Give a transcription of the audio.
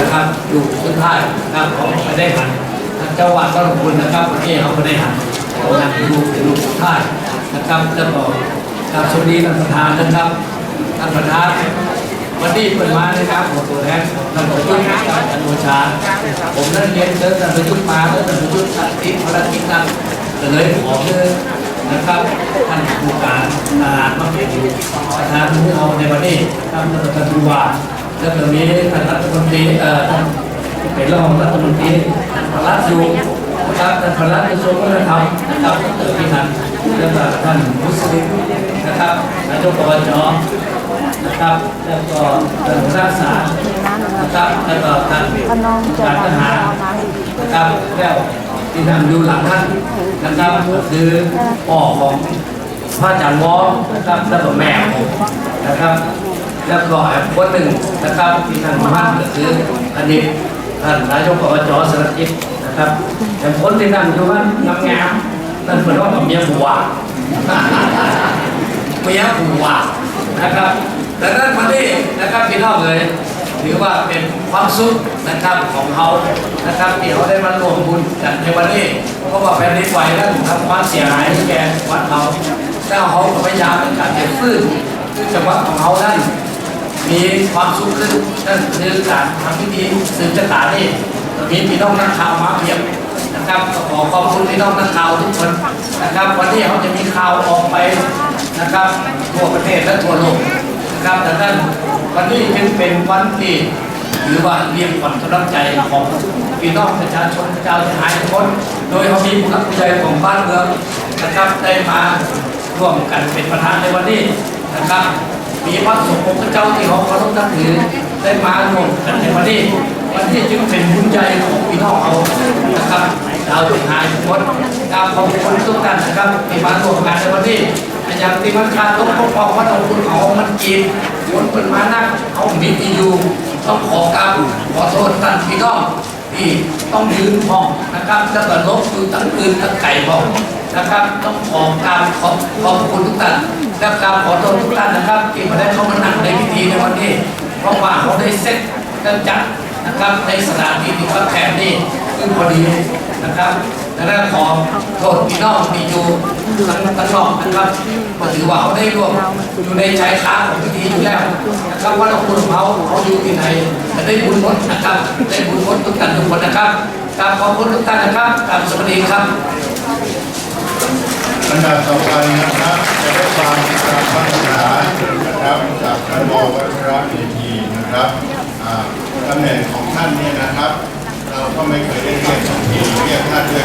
นะครับ อยู่สุดท้ายนะครับของประเทศหันทางจังหวัดก็ขอบคุณนะครับประเทศเขาประเทศหันของงานดูเป็นลูกสุดท้ายนะครับแล้วก็ครับสวัสดีท่านประธานนะครับท่านประธานวันนี้เปิดมานะครับขอตัวแทนนประยุทธ์กับท่านโอชา ผมนั่นเรียนเจอท่านประยุทธ์มาแล้วท่านประยุทธ์ตัดทิ้งภารกิจนั้นเลยขอเลยนะครับท่านผู้การทหารมาเป็นประธานผู้เอาในวันนี้ท่านปรัฐมนตรีว่า แล้วก็มีท่านรัฐมนตรีเอ่อท่านเป็นรองรัฐมนตรีทานพระราชยูนะครับท่านพระราชกระทรวงวัฒนธรรมนะครับท่านเติมพิทันแล้วก็ท่านมุสลิมนะครับนายกอบจนะครับ แล้วก็ท่านหัวหน้าศาลนะครับแล้วก็ท่านพน้องจะการทหารเอานะครับแล้วที่ท่านดูหลังท่านนะครับคือพ่อของพระอาจารย์วอนะครับแล้วก็แม่ผมนะครับ แล้วก็อีกคนหนึ่งนะครับที่ท่านมั่นก็คืออดีตท่านนายกอบจสระจิตนะครับแต่คนที่นั่นดูว่างามงามๆนั่นเป็นว่าเมียผัวเมียผัวนะครับดังนั้นวันนี้นะครับพี่น้องเลยถือว่าเป็นความสุขนะครับของเขานะครับที่เขาได้มารวมบุญกันในวันนี้เพราะว่าแผ่นดินไหวนั้นทำความเสียหายแก่วัดเขาแต่เขาพยายามในการจะฟื้นจังหวัดของเขานั้น มีความสุขขึ้นนั่นคือการทำพิธีสืบชะตานี่มีพี่น้องนักข่าวมาเพียบนะครับขอขอบคุณพี่น้องนักข่าวทุกคนนะครับ วันนี้เขาจะมีข่าวออกไปนะครับทั่วประเทศและทั่วโลกนะครับดังนั้นวันนี้จึงเป็นวันที่ถือว่าเรียกขวัญกำลังใจของพี่น้องประชาชนชาวไทยทุกคน โดยเขามีผู้หลักผู้ใหญ่ของบ้านเมืองนะครับได้มาร่วมกันเป็นประธานในวันนี้นะครับ มีพระสงฆ์องค์เจ้าที่เขาเคารพนับถือได้มาร่วมกันในวันนี้วันนี้จึงเป็นบุญใจของพี่น้องเรานะครับชาวไทยทุกคนกาบขอบคุณทุกท่านนะครับที่มาร่วมงานในวันนี้อย่างที่มันขาดต้องปกป้องว่าเราคุณเอามันกินคนเป็นมานักเอามีที่อยู่ต้องขอกราบขอโทษท่านพี่น้องที่ต้องยืนห้องนะครับถ้าเกิดลบคือตั้งคืนตั้งไก่บอกนะครับ ต้องขอกราบขอบขอบคุณทุกท่านและกราบขอโทษทุกท่านนะครับที่ เพราะว่าเขาได้เซ็ตกันจัดนะครับในสถานที่ที่เขาแขกนี่คือพอดีนะครับดังนั้นขอโทษพี่น้องที่อยู่ทั้งทั้งนอกนะครับก็ถือว่าเขาได้รวมอยู่ในชายคาของพิธีอยู่แล้วนะครับว่าเราคุณของเขาเขาอยู่ที่ไหนจะได้บุญหมดนะครับได้บุญหมดทุกท่านทุกคนนะครับกราบขอบคุณทุกท่านนะครับกราบสวัสดีครับลำดับต่อไปนะครับจะได้ฟังการพัฒนานะครับจากท่านรองวัชระเมธี นะครับตำแหน่งของท่านเนี่ยนะครับ เราก็ไม่เคยได้เรียกสักทีเรียกท่านด้วย